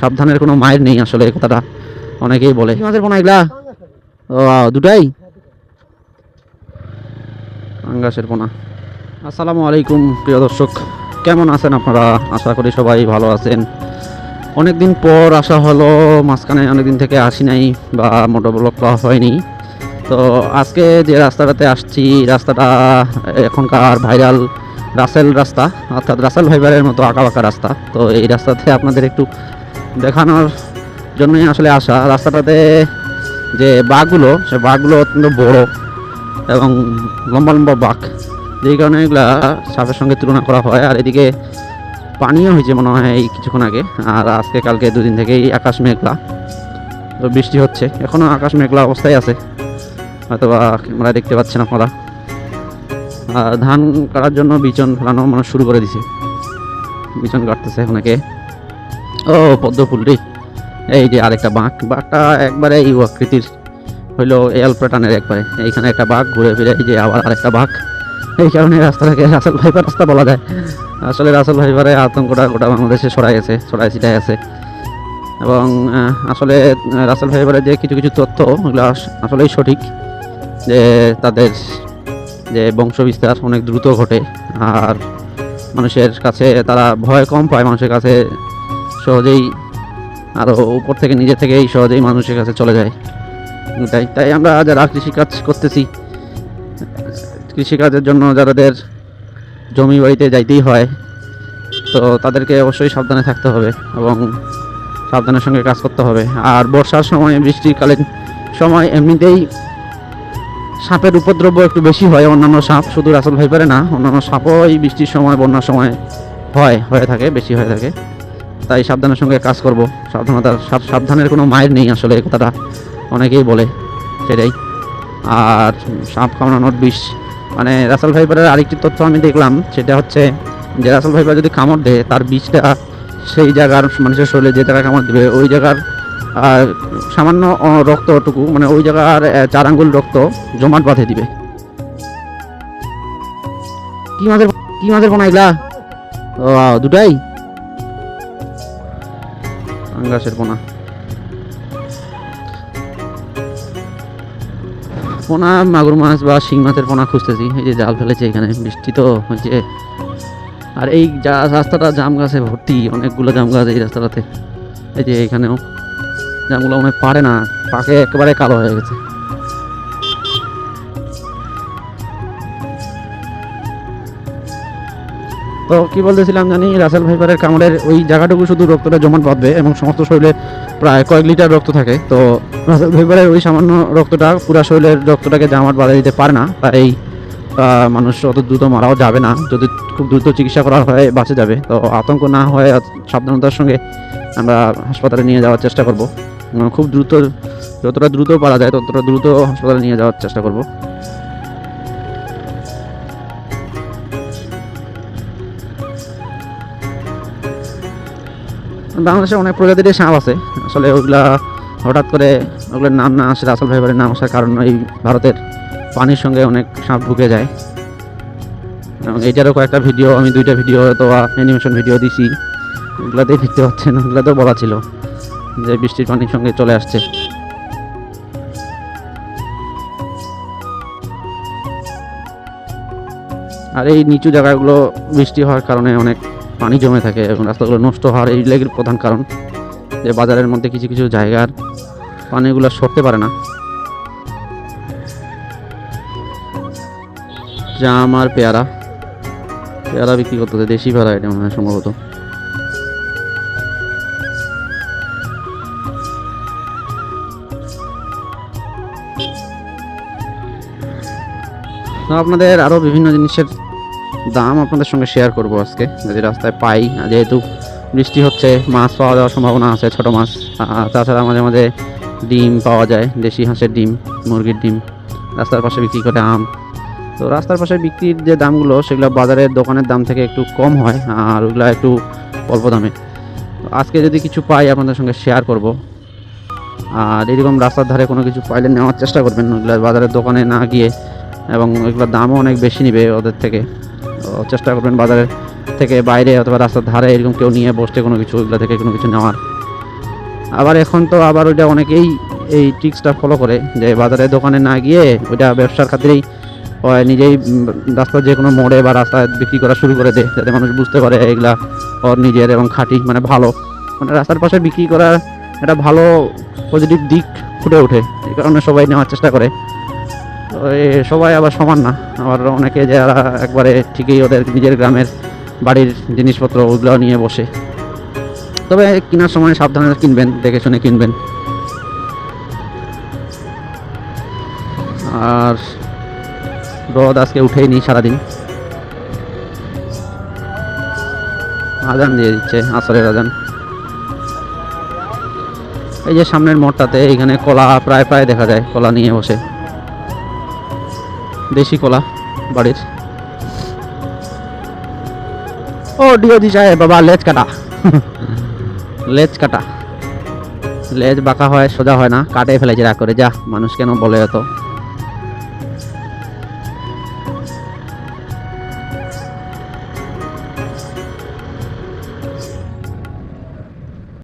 সাবধানের কোনো মায়ের নেই আসলে এই কথাটা অনেকেই বলে। মাছের পোনা এগুলা? ও দুটাই? আঙ্গাসের পোনা। আসসালামু আলাইকুম প্রিয় দর্শক। কেমন আছেন আপনারা? আশা করি সবাই ভালো আছেন। অনেকদিন পর আসা হলো মাঝখানে অনেকদিন থেকে আসি নাই বা মোটর ব্লক করা হয়নি। তো আজকে যে রাস্তাটাতে আসছি রাস্তাটা এখনকার ভাইরাল রাসেল রাস্তা অর্থাৎ রাসেল ভাইবারের মতো আঁকা বাঁকা রাস্তা। তো এই রাস্তাতে আপনাদের একটু দেখানোর জন্যই আসলে আসা। রাস্তাটাতে যে বাঘগুলো, সে বাঘগুলো অত্যন্ত বড় এবং লম্বা লম্বা বাঘ। যেই কারণে এগুলা সাপের সঙ্গে তুলনা করা হয়। আর এদিকে পানিও হয়েছে মনে হয় এই কিছুক্ষণ আগে। আর আজকে, কালকে দুদিন থেকেই আকাশ মেঘলা। তো বৃষ্টি হচ্ছে। এখনও আকাশ মেঘলা অবস্থায় আছে। হয়তো বা ক্যামেরায় দেখতে পাচ্ছেন আপনারা। আর ধান কাটার জন্য বিচন ফেলানো মানুষ শুরু করে দিছে। বিচন কাটতেছে অনেকে। ও, পদ্ম ফুল রে। এই যে আরেকটা বাঁক বাঘটা একবারে এই আকৃতির হইল এল প্যাটার্নের একবারে। এইখানে একটা বাঘ ঘুরে ফিরে, এই যে আবার আরেকটা বাঘ। এই কারণে রাস্তাটাকে রাসেল ভাইপার রাস্তা বলা যায়। আসলে রাসেল ভাইপারে আতঙ্কটা গোটা বাংলাদেশে ছড়াই গেছে, ছড়াই ছিটাই আছে। এবং আসলে, রাসেল ভাইপারের যে কিছু কিছু তথ্য, ওগুলো আসলেই সঠিক যে তাদের যে বংশবিস্তার অনেক দ্রুত ঘটে। আর মানুষের কাছে, তারা ভয় কম পায় মানুষের কাছে সহজেই আরও উপর থেকে নিজে থেকেই সহজেই মানুষের কাছে চলে যায়। তাই তাই আমরা যারা কৃষিকাজ করতেছি কৃষিকাজের জন্য যাদের জমি বাড়িতে যাইতেই হয়, তো তাদেরকে অবশ্যই সাবধানে থাকতে হবে এবং সাবধানের সঙ্গে কাজ করতে হবে। আর বর্ষার সময়, বৃষ্টিকালীন সময় এমনিতেই সাপের উপদ্রব একটু বেশি হয়, অন্যান্য সাপ শুধু রাসেল ভাইপারে না, অন্যান্য সাপও এই বৃষ্টির সময়, বন্যার সময় হয়, হয়ে থাকে, বেশি হয়ে থাকে। তাই সাবধানের সঙ্গে কাজ করব। সাবধানতার সাব- সাবধানের কোনো মায়ের নেই আসলে এই কথাটা অনেকেই বলে, সেটাই। আর সাপ কামড়ানোর বিষ মানে রাসেল ভাইপারের আরেকটি তথ্য আমি দেখলাম, সেটা হচ্ছে যে রাসেল ভাইপার যদি কামড় দেয়, তার বিষটা সেই জায়গার মানুষের শরীরে যে জায়গায় কামড় দেবে, ওই জায়গার সামান্য রক্তটুকু মানে ওই জায়গার চার আঙ্গুল রক্ত জমাট বাঁধে দিবে। কি মাছের কি মাছের পোনা এগুলা ও দুটাই? আঙ্গাসের পোনা। পোনা, মাগুর মাছ বা শিং মাছের পোনা খুঁজতেছি। এই যে জাল ফেলেছে এখানে, বৃষ্টি তো হচ্ছে আর এই যা- রাস্তাটা জাম গাছে ভর্তি, অনেকগুলো জাম গাছ এই রাস্তাটাতে। এই যে এখানেও জামগুলো মনে পারে না, পাকে একেবারে কালো হয়ে গেছে। তো কি বলতেছিলাম জানি, রাসেল ভাইপারের কামড়ের ওই জায়গাটুকু শুধু রক্তটা জমাট বাঁধবে এবং সমস্ত শরীরে প্রায় কয়েক লিটার রক্ত থাকে। তো রাসেল ভাইপারের ওই সামান্য রক্তটা পুরা শরীরের রক্তটাকে জামাট বাঁধা দিতে পারে না, তাই মানুষ অত দ্রুত মারাও যাবে না। যদি খুব দ্রুত চিকিৎসা করা হয়, বাঁচে যাবে। তো আতঙ্ক না হয়ে সাবধানতার সঙ্গে আমরা হাসপাতালে নিয়ে যাওয়ার চেষ্টা করব। খুব দ্রুত, যতটা দ্রুত পারা যায়, ততটা দ্রুত হাসপাতালে নিয়ে যাওয়ার চেষ্টা করব। বাংলাদেশে অনেক প্রজাতির সাপ আছে, আসলে ওগুলা হঠাৎ করে ওগুলোর নাম না আসে, রাসেল ভাইবারের নাম আসার কারণ এই ভারতের পানির সঙ্গে অনেক সাপ ঢুকে যায়। এবং এইটারও কয়েকটা ভিডিও, আমি দুইটা ভিডিও তো অ্যানিমেশন ভিডিও দিছি, ওগুলাতেই দেখতে পাচ্ছেন, ওগুলাতেও বলা ছিল যে বৃষ্টির পানির সঙ্গে চলে আসছে। আর এই নিচু জায়গাগুলো বৃষ্টি হওয়ার কারণে অনেক পানি জমে থাকে এবং রাস্তাগুলো নষ্ট হওয়ার এই লেগের প্রধান কারণ যে বাজারের মধ্যে কিছু কিছু জায়গার পানিগুলো সরতে পারে না। জাম আর পেয়ারা। পেয়ারা বিক্রি করতেছে দেশি পেয়ারা এটা মনে হয় সম্ভবত। আপনাদের আরও বিভিন্ন জিনিসের দাম আপনাদের সঙ্গে শেয়ার করব আজকে। যদি রাস্তায় পাই যেহেতু বৃষ্টি হচ্ছে, মাছ পাওয়া যাওয়ার সম্ভাবনা আছে, ছোট মাছ তাছাড়া মাঝে মাঝে ডিম পাওয়া যায়, দেশি হাঁসের ডিম, মুরগির ডিম, রাস্তার পাশে বিক্রি করে আম। তো রাস্তার পাশে বিক্রির যে দামগুলো, সেগুলো বাজারের দোকানের দাম থেকে একটু কম হয়, আর ওগুলো একটু অল্প দামে। আজকে যদি কিছু পাই, আপনাদের সঙ্গে শেয়ার করব। আর এরকম রাস্তার ধারে কোনো কিছু পাইলে নেওয়ার চেষ্টা করবেন, ওগুলো বাজারের দোকানে না গিয়ে, এবং এগুলোর দামও অনেক বেশি নেবে ওদের থেকে। চেষ্টা করবেন বাজারের থেকে বাইরে অথবা রাস্তার ধারে এরকম কেউ নিয়ে বসতে কোনো কিছু, এগুলো থেকে কোনো কিছু নেওয়ার। আবার এখন তো আবার ওইটা অনেকেই এই ট্রিক্সটা ফলো করে যে বাজারে দোকানে না গিয়ে ওইটা ব্যবসার খাতিরেই নিজেই রাস্তার যে কোনো মোড়ে বা রাস্তায় বিক্রি করা শুরু করে দেয় যাতে মানুষ বুঝতে পারে এগুলা ওর নিজের এবং খাঁটি মানে ভালো। মানে রাস্তার পাশে বিক্রি করার একটা ভালো পজিটিভ দিক ফুটে ওঠে, এই কারণে সবাই নেওয়ার চেষ্টা করে। তো সবাই আবার সমান না। আবার অনেকে যারা একবারে ঠিকই ওদের নিজের গ্রামের বাড়ির জিনিসপত্র ওগুলো নিয়ে বসে। তবে কেনার সময় সাবধানে কিনবেন, দেখে শুনে কিনবেন। আর রদ আজকে উঠেই নি সারাদিন। আজান দিয়ে দিচ্ছে, আসরের আজান। এই যে সামনের মোড়টাতে এখানে কলা প্রায় প্রায় দেখা যায়, কলা নিয়ে বসে। দেশি কলা বাড়ির। ও ডিও দি সাহেব, বাবা, লেজ কাটা। লেজ কাটা। লেজ বাঁকা হয়, সোজা হয় না কাটে ফেলেছে, রাগ করে। যা, মানুষ কেন বলে এত?